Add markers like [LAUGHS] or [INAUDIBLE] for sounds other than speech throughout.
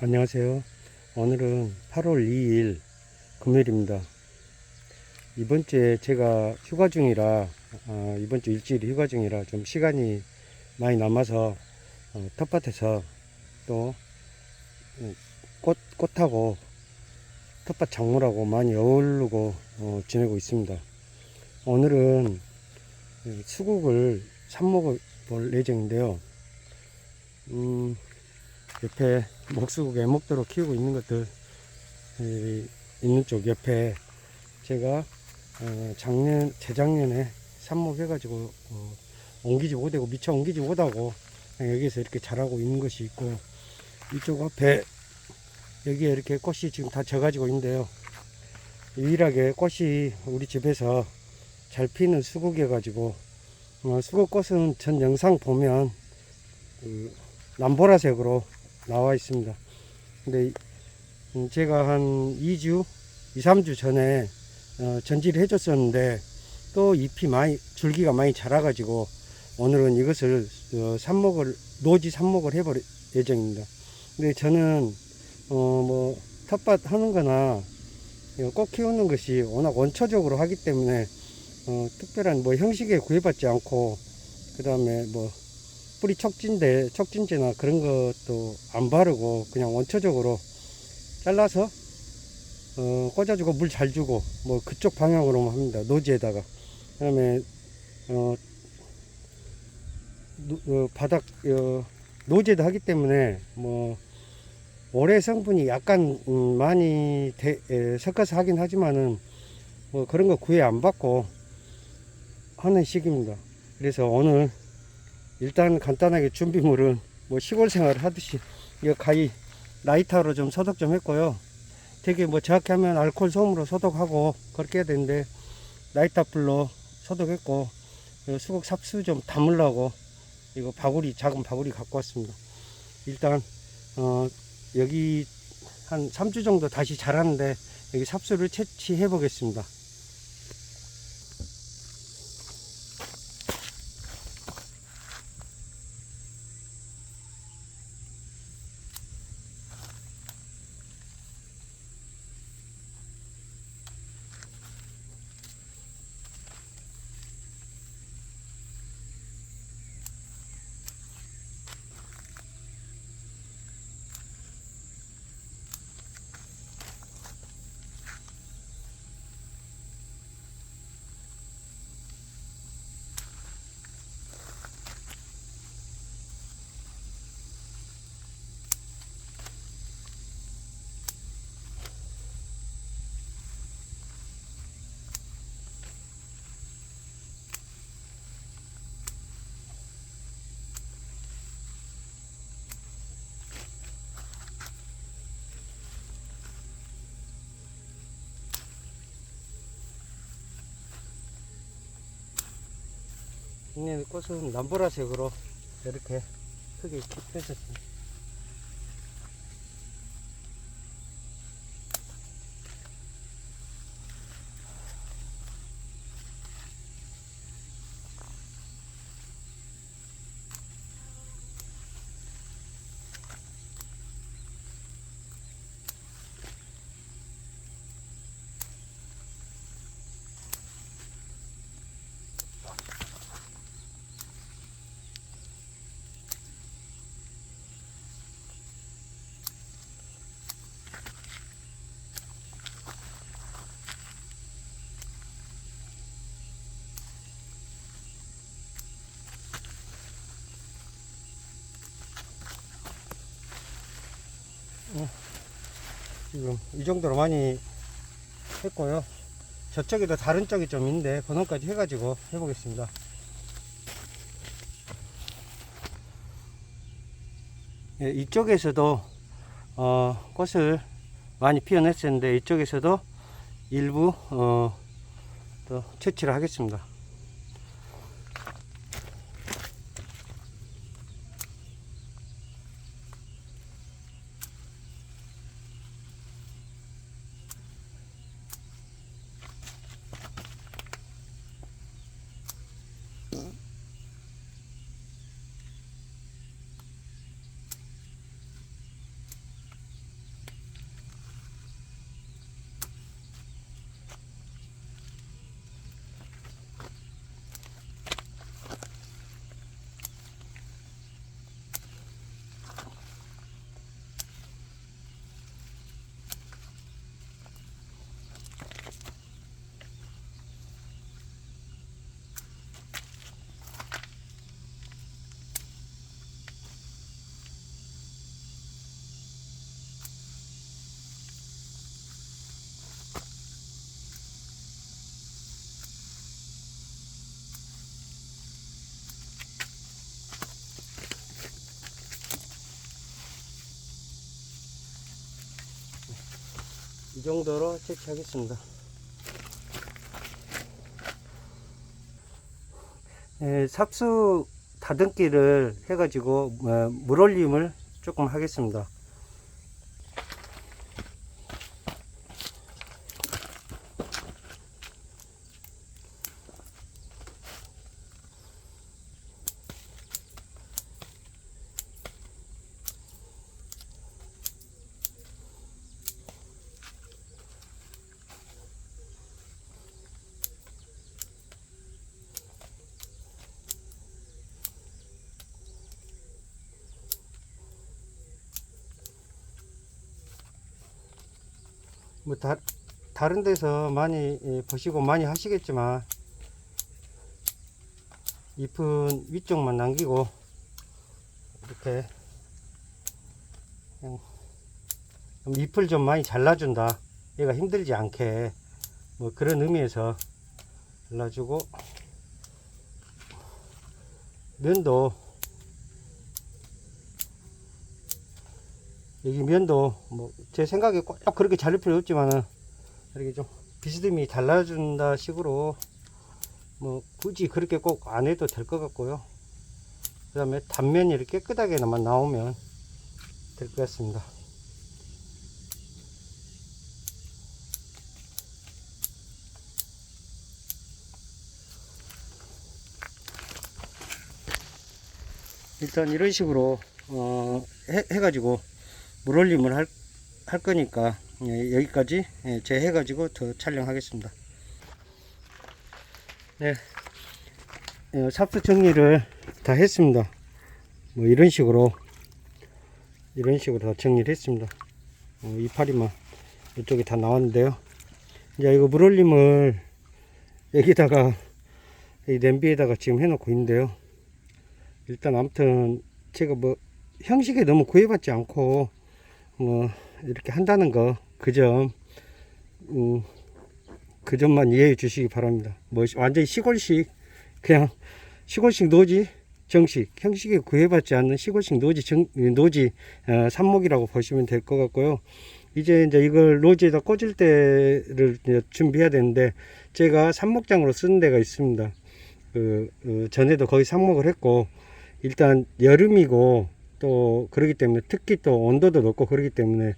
안녕하세요. 오늘은 8월 2일 금요일입니다. 이번 주에 제가 휴가 중이라, 어, 이번 주 일주일 휴가 중이라 좀 시간이 많이 남아서 어, 텃밭에서 또 어, 꽃, 꽃하고 텃밭 작물하고 많이 어울르고 어, 지내고 있습니다. 오늘은 어, 수국을 삽목을 볼 예정인데요. 음, 옆에 목수국 애목대로 키우고 있는 것들 이, 있는 쪽 옆에 제가 어, 작년 재작년에 삽목 해가지고 어, 옮기지 못하고 미처 옮기지 못하고 여기서 이렇게 자라고 있는 것이 있고 이쪽 앞에 여기에 이렇게 꽃이 지금 다 져가지고 있는데요. 유일하게 꽃이 우리 집에서 잘 피는 수국이어 가지고 어, 수국꽃은 전 영상 보면 그 남보라색으로 나와 있습니다. 근데 이- 음, 제가 한 2주, 2, 3주 전에 어, 전지를 해줬었는데 또 잎이 많이 줄기가 많이 자라가지고 오늘은 이것을 어, 삽목을 노지 삽목을 해버릴 예정입니다. 근데 저는 어 뭐 텃밭 하는 거나 어, 꽃 키우는 것이 워낙 원초적으로 하기 때문에 어, 특별한 뭐 형식에 구애받지 않고 그 다음에 뭐 뿌리 촉진제, 촉진제나 그런 것도 안 바르고 그냥 원초적으로 잘라서 어, 꽂아주고 물 잘 주고 뭐 그쪽 방향으로만 합니다. 노지에다가 그 다음에 어, 노- 어, 바닥 어, 노지에다 하기 때문에 뭐 올해 성분이 약간 음, 많이 대- 에, 섞어서 하긴 하지만은 뭐 그런 거 구애 안 받고 하는 시기입니다. 그래서 오늘 일단 간단하게 준비물은 뭐 시골 생활을 하듯이 이거 가위 라이터로 좀 소독 좀 했고요. 되게 뭐 정확히 하면 알코올 솜으로 소독하고 그렇게 해야 되는데 라이터 불로 소독했고 이 수국 삽수 좀 담으려고 이거 바구리 작은 바구리 갖고 왔습니다. 일단 어 여기 한 3주 정도 다시 자라는데 여기 삽수를 채취해 보겠습니다. 있는 꽃은 남보라색으로 이렇게 크게 펴졌습니다. 지금 이 정도로 많이 했고요. 저쪽에도 다른 쪽이 좀 있는데 번호까지 해가지고 해보겠습니다. 예, 이쪽에서도 어, 꽃을 많이 피워냈었는데 이쪽에서도 일부 어, 또 채취를 하겠습니다. Mm. 정도로 채취하겠습니다. 예, 삽수 다듬기를 해가지고 어, 물올림을 조금 하겠습니다. 뭐 다, 다른 데서 많이 예, 보시고 많이 하시겠지만 잎은 위쪽만 남기고 이렇게 잎을 좀 많이 잘라준다. 얘가 힘들지 않게 뭐 그런 의미에서 잘라주고 면도 여기 면도 뭐 제 생각에 꼭 그렇게 자를 필요 없지만은 이렇게 좀 비스듬히 잘라준다 식으로 뭐 굳이 그렇게 꼭 안 해도 될 것 같고요. 그 다음에 단면이 이렇게 깨끗하게만 나오면 될 것 같습니다. 일단 이런 식으로 어, 해, 해가지고 물올림을 할, 할 거니까 예, 여기까지 예, 제 해가지고 더 촬영하겠습니다. 네, 어, 삽수 정리를 다 했습니다. 뭐 이런 식으로 이런 식으로 다 정리를 했습니다. 어, 이파리만 이쪽에 다 나왔는데요. 이제 이거 물올림을 여기다가 이 냄비에다가 지금 해놓고 있는데요. 일단 아무튼 제가 뭐 형식에 너무 구애받지 않고 뭐 이렇게 한다는 거 그 점, 음, 그 점만 이해해 주시기 바랍니다. 뭐 완전히 시골식 그냥 시골식 노지 정식 형식에 구애받지 않는 시골식 노지 정, 노지 어, 삽목이라고 보시면 될 것 같고요. 이제 이제 이걸 노지에다 꽂을 때를 준비해야 되는데 제가 삽목장으로 쓰는 데가 있습니다. 그, 그 전에도 거의 삽목을 했고 일단 여름이고 또 그러기 때문에 특히 또 온도도 높고 그러기 때문에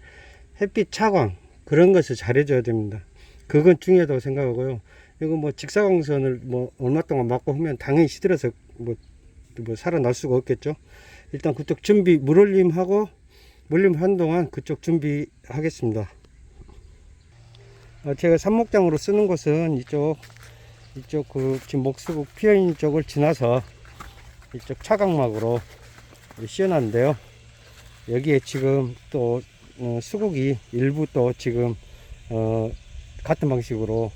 햇빛 차광 그런 것을 잘해줘야 됩니다. 그건 중요하다고 생각하고요. 이거 뭐 직사광선을 뭐 얼마 동안 맞고 하면 당연히 시들어서 뭐, 뭐 살아날 수가 없겠죠. 일단 그쪽 준비 물올림하고 물림 한동안 그쪽 준비하겠습니다. 어, 제가 삽목장으로 쓰는 곳은 이쪽 이쪽 그 지금 목수국 피어 있는 쪽을 지나서 이쪽 차각막으로 씌워놨는데요. 여기에 지금 또 어, 수국이 일부 또 지금 어, 같은 방식으로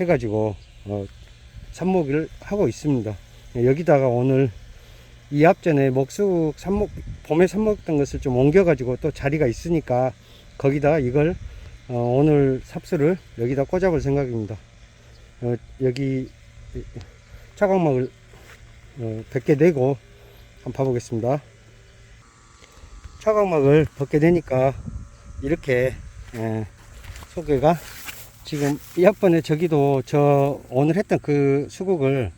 해가지고 어, 삽목을 하고 있습니다. 여기다가 오늘 이 앞전에 목수국 삽목 봄에 삽목했던 것을 좀 옮겨가지고 또 자리가 있으니까 거기다 이걸 어, 오늘 삽수를 여기다 꽂아볼 생각입니다. 어, 여기 차광막을 어, 100개 내고 한번 봐보겠습니다. 차광막을 벗게 되니까 이렇게 예, 소개가 지금 이 앞번에 저기도 저 오늘 했던 그 수국을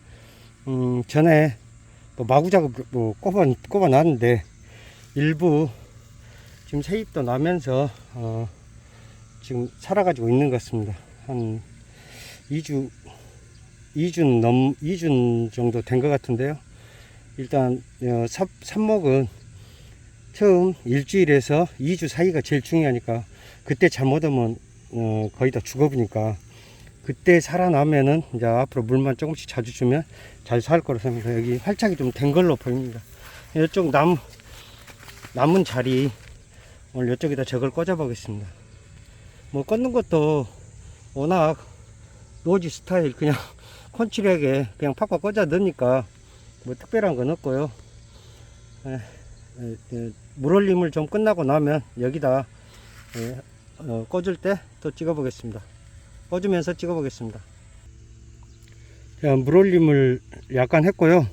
음, 전에 뭐 마구 작업으로 뭐 꼽아, 꼽아 놨는데 일부 지금 새잎도 나면서 어, 지금 살아가지고 있는 것 같습니다. 한 2주 2주 넘 2주 정도 된 것 같은데요. 일단 어, 삽, 삽목은 처음 일주일에서 2주 사이가 제일 중요하니까 그때 잘못하면 어, 거의 다 죽어버리니까 그때 살아나면은 이제 앞으로 물만 조금씩 자주 주면 잘 살 거라 생각합니다. 여기 활착이 좀 된 걸로 보입니다. 이쪽 남 남은 자리 오늘 이쪽에다 저걸 꽂아 보겠습니다. 뭐 꽂는 것도 워낙 노지 스타일 그냥 [LAUGHS] 콘칠하게 그냥 팍팍 꽂아 넣으니까 뭐 특별한 건 없고요. 에, 에, 에, 물올림을 좀 끝나고 나면 여기다 예, 어, 꽂을 때 또 찍어 보겠습니다. 꽂으면서 찍어 보겠습니다. 자, 물올림을 약간 했고요.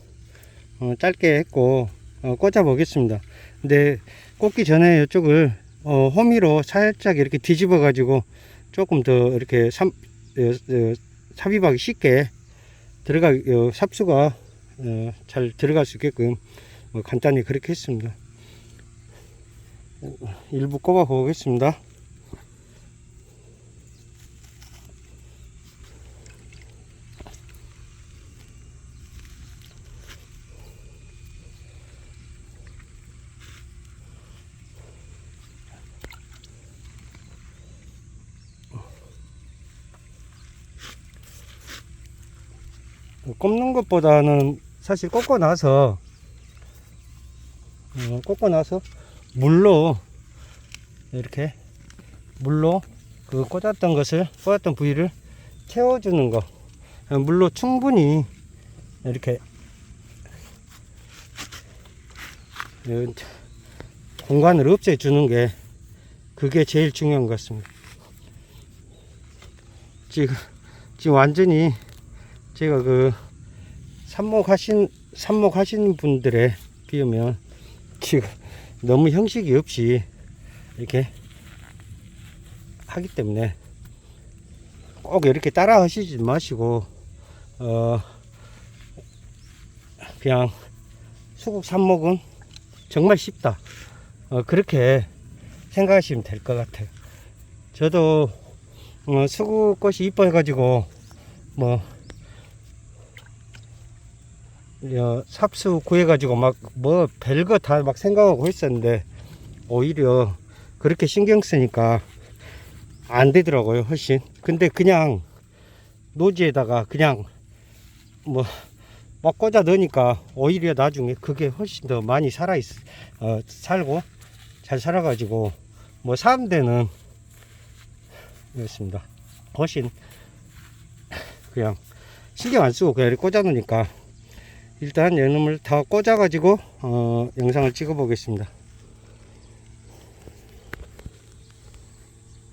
어, 짧게 했고 어, 꽂아 보겠습니다. 근데 꽂기 전에 이쪽을 어, 호미로 살짝 이렇게 뒤집어 가지고 조금 더 이렇게 삼, 어, 어, 삽입하기 쉽게 들어가 어, 삽수가 어, 잘 들어갈 수 있게끔 뭐 간단히 그렇게 했습니다. 어, 일부 꼽아 보겠습니다. 꼽는 것보다는 사실 꽂고 나서 어, 꽂고 나서 물로 이렇게 물로 그 꽂았던 것을 꽂았던 부위를 채워주는 거 어, 물로 충분히 이렇게 어, 공간을 없애주는 게 그게 제일 중요한 것 같습니다. 지금 지금 완전히 제가 그 삽목하신 삽목하시는 분들에 비하면 지금 너무 형식이 없이 이렇게 하기 때문에 꼭 이렇게 따라 하시지 마시고 어 그냥 수국 삽목은 정말 쉽다. 어 그렇게 생각하시면 될 것 같아요. 저도 어 수국 꽃이 이뻐 가지고 뭐 어, 삽수 구해가지고 막 뭐 별거 다 막 생각하고 했었는데 오히려 그렇게 신경 쓰니까 안 되더라고요 훨씬. 근데 그냥 노지에다가 그냥 뭐 막 꽂아 넣으니까 오히려 나중에 그게 훨씬 더 많이 살아 있 어, 살고 잘 살아가지고 뭐 사는 데는 이렇습니다. 훨씬 그냥 신경 안 쓰고 그냥 꽂아 놓으니까 일단 연음을 다 꽂아 가지고 어, 영상을 찍어 보겠습니다